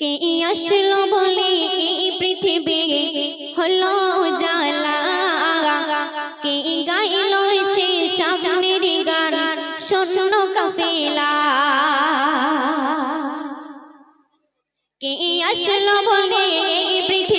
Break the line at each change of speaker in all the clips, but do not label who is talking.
কে আসলো বলে এই পৃথিবী? হলো জালা কে গাইল সে সামনের গান? শোনো কাফেলা। কে আসলো বলে এই পৃথিবী?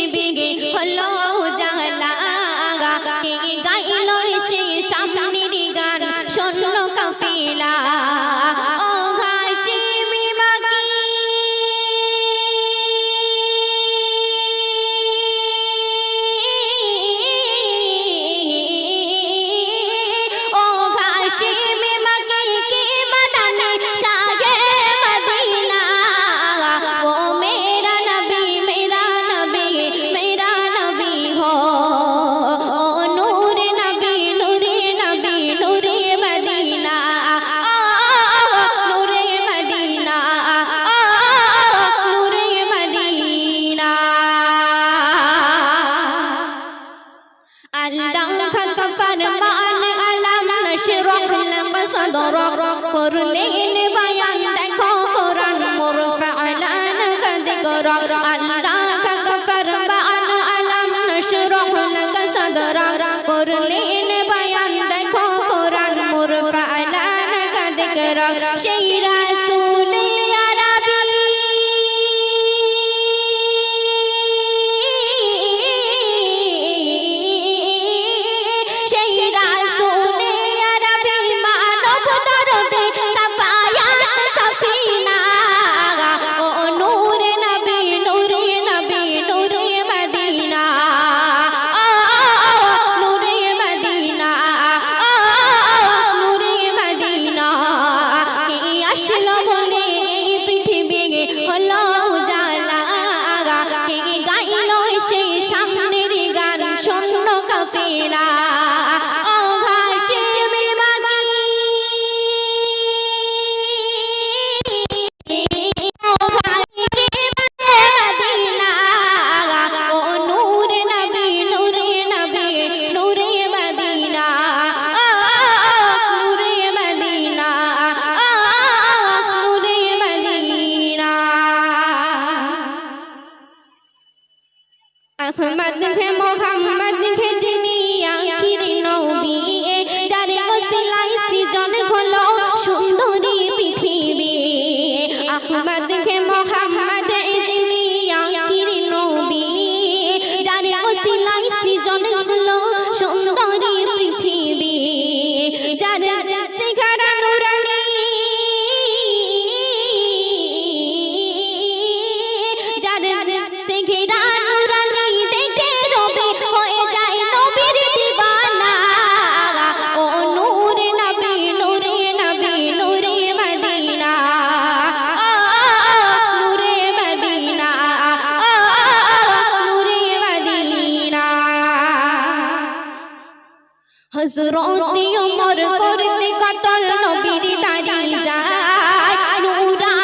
será হজরতি ওমর করতে কতল নবীর দাঁড়িয়ে যায়। নুরা